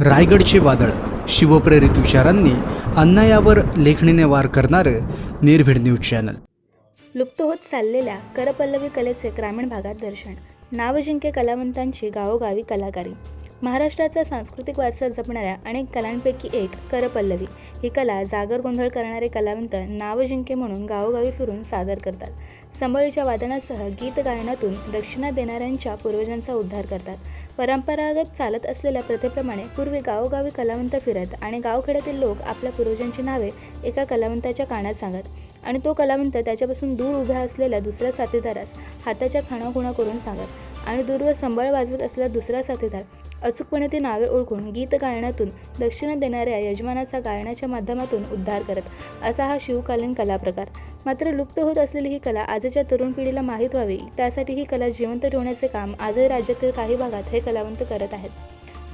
रायगडचे वादळ. शिवप्रेरित विचारांनी अन्यायावर लेखणीने वार करणारं निर्भीड न्यूज चॅनल. लुप्त होत चाललेल्या करपल्लवी कलेचे ग्रामीण भागात दर्शन. नावजिंके कलावंतांची गावोगावी कलाकारी. महाराष्ट्राचा सांस्कृतिक वारसा जपणाऱ्या अनेक कलांपैकी एक करपल्लवी. ही कला जागर गोंधळ करणारे कलावंत नावजिंके म्हणून गावोगावी फिरून सादर करतात. संबळीच्या वादनासह गीत गायनातून दक्षिणा देणाऱ्यांच्या पूर्वजांचा उद्धार करतात. परंपरागत चालत असलेल्या प्रथेप्रमाणे पूर्वी गावोगावी कलावंत फिरत आणि गावखेड्यातील लोक आपल्या पूर्वजांची नावे एका कलावंताच्या कानात सांगत आणि तो कलावंत त्याच्यापासून दूर उभ्या असलेल्या दुसऱ्या साथीदारास हाताच्या खाणाखुणा करून सांगत आणि दूरवर संबळ वाजवत असलेला दुसरा साथीदार अचूकपणे ती नावे ओळखून गीत गायनातून दक्षिणा देणाऱ्या यजमानाचा गायनाच्या माध्यमातून उद्धार करत असा हा शिवकालीन कलाप्रकार. मात्र लुप्त होत असलेली ही कला आजच्या तरुण पिढीला माहीत व्हावी त्यासाठी ही कला जिवंत ठेवण्याचे काम आजही राज्यातील काही भागात हे कलावंत करत आहेत.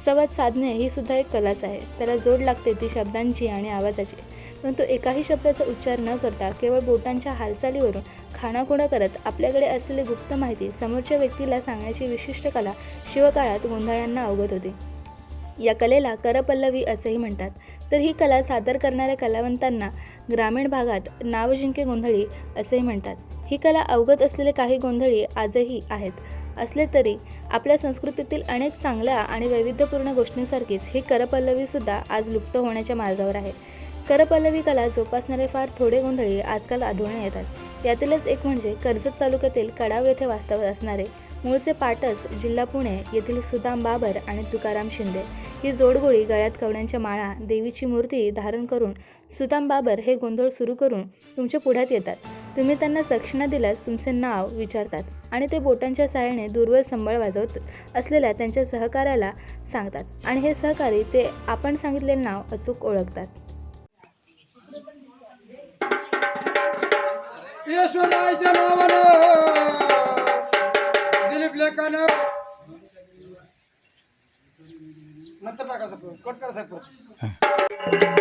संवाद साधणे ही सुद्धा एक कलाच आहे त्याला जोड लागते ती शब्दांची आणि आवाजाची. परंतु एकाही शब्दाचा उच्चार न करता केवळ बोटांच्या हालचालीवरून खाणाखुणा करत आपल्याकडे असलेली गुप्त माहिती समोरच्या व्यक्तीला सांगण्याची विशिष्ट कला शिवकाळात गोंधळांना अवगत होती. या कलेला करपल्लवी असेही म्हणतात. तर ही कला सादर करणाऱ्या कलावंतांना ग्रामीण भागात नावजिंके गोंधळी असेही म्हणतात. ही कला अवगत असलेले काही गोंधळी आजही आहेत. असले तरी आपल्या संस्कृतीतील अनेक चांगल्या आणि वैविध्यपूर्ण गोष्टींसारखीच ही करपल्लवीसुद्धा आज लुप्त होण्याच्या मार्गावर आहे. करपल्लवी कला जोपासणारे फार थोडे गोंधळी आजकाल आढळून येतात. यातीलच एक म्हणजे कर्जत तालुक्यातील कडाव येथे वास्तव्यात असणारे मूळचे पाटस जिल्हा पुणे येथील सुदाम बाबर आणि तुकाराम शिंदे. ही जोडगोळी गळ्यात कवड्यांच्या माळा देवीची मूर्ती धारण करून सुदाम बाबर हे गोंधळ सुरू करून तुमच्या पुढ्यात येतात. तुम्ही त्यांना दक्षिणा दिल्यास तुमचे नाव विचारतात आणि ते बोटांच्या सहाय्याने दूरवर संबळ वाजवत असलेल्या त्यांच्या सहकार्याला सांगतात आणि हे सहकारी ते आपण सांगितलेले नाव अचूक ओळखतात. यशोदाईच्या नावानं. दिलीप लेखानं नंतर टाका साहेब कट करा साहेब